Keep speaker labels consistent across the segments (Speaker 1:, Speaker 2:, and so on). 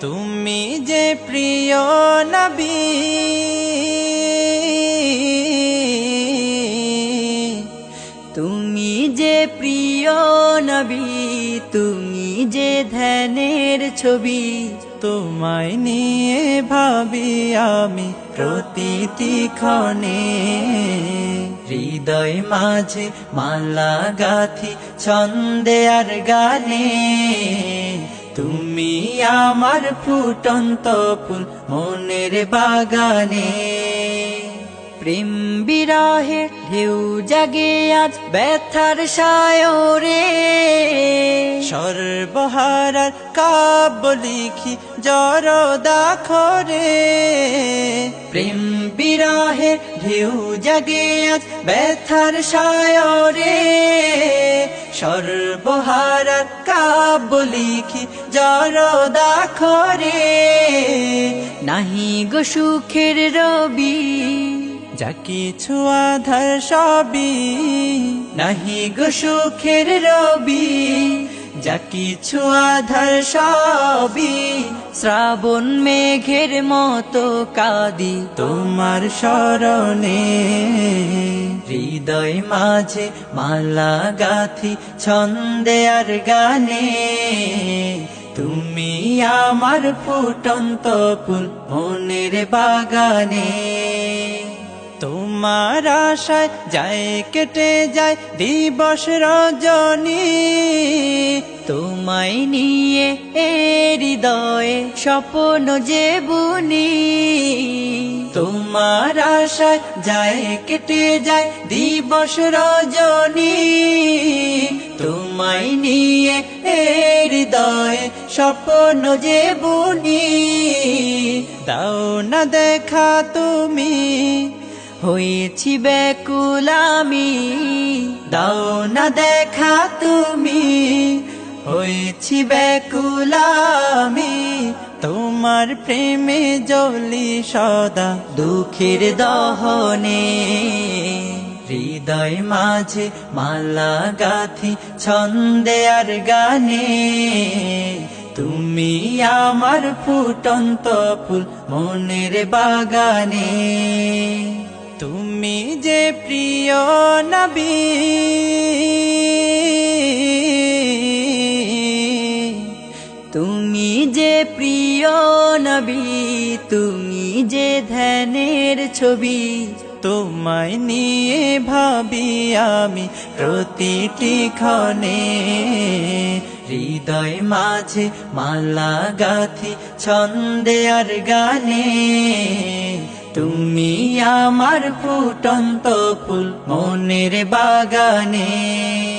Speaker 1: তুমি যে প্রিয় নবী,
Speaker 2: তুমি যে প্রিয় নবী, তুমি যে ধ্যানের ছবি,
Speaker 1: তোমায় নিয়ে ভাবি আমি প্রতিটি ক্ষণে। হৃদয় মাঝে মালা গাথি, ছন্দে আর গানে, তুমি আমার ফুটন্ত ফুল মনের বাগানে।
Speaker 2: প্রেম বিরহে ঢেউ জাগে আজ ব্যথার সায়রে।
Speaker 1: সর্বহারার কাব্য লিখি জর দাখরে প্রেম বিরহে ঢেউ জাগে আজ ব্যথার সায়রে। সর্বহারার কাব্য লিখি জর দাখরে
Speaker 2: নাহি গো সুখের রবি,
Speaker 1: যা কিছু আধার সবই। নাহি গো সুখের রবি, যা কিছু আধার সবই।
Speaker 2: শ্রাবণ মেঘের মতো কাদি
Speaker 1: তোমার স্মরণে হৃদয় মাঝে মালা গাথি, ছন্দে আর গানে। তুমি আমার ফুটন্ত ফুল মনের বাগানে। তোমার আশায় যায়, কেটে যায় দিবস রজনী।
Speaker 2: তোমায় নিয়ে এ হৃদয়ে স্বপ্ন যে বুনি।
Speaker 1: তোমার আশায় যায়, কেটে যায় দিবস রজনী। তোমায় নিয়ে এ হৃদয়ে স্বপ্ন যে বুনি। দাও না দেখা তুমি,
Speaker 2: হয়েছি ব্যাকুল আমি।
Speaker 1: দাও না দেখা তুমি। হয়েছি ব্যাকুলামি তোমার প্রেমে জলি সদা দুঃখের দহনে। হৃদয় মাঝে মালা গাথি, ছন্দে আর গানে। তুমি আমার ফুটন্ত ফুল মনের বাগানে। তুমি যে প্রিয় নবী
Speaker 2: প্রিয় নবী, তুমি যে ধ্যানের ছবি
Speaker 1: তোমায় নিয়ে ভাবি আমি প্রতিটি ক্ষণে। হৃদয় মাঝে মালা গাথি, ছন্দে আর গানে। তুমি আমার ফুটন্ত ফুল মনের বাগানে।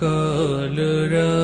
Speaker 1: কলরা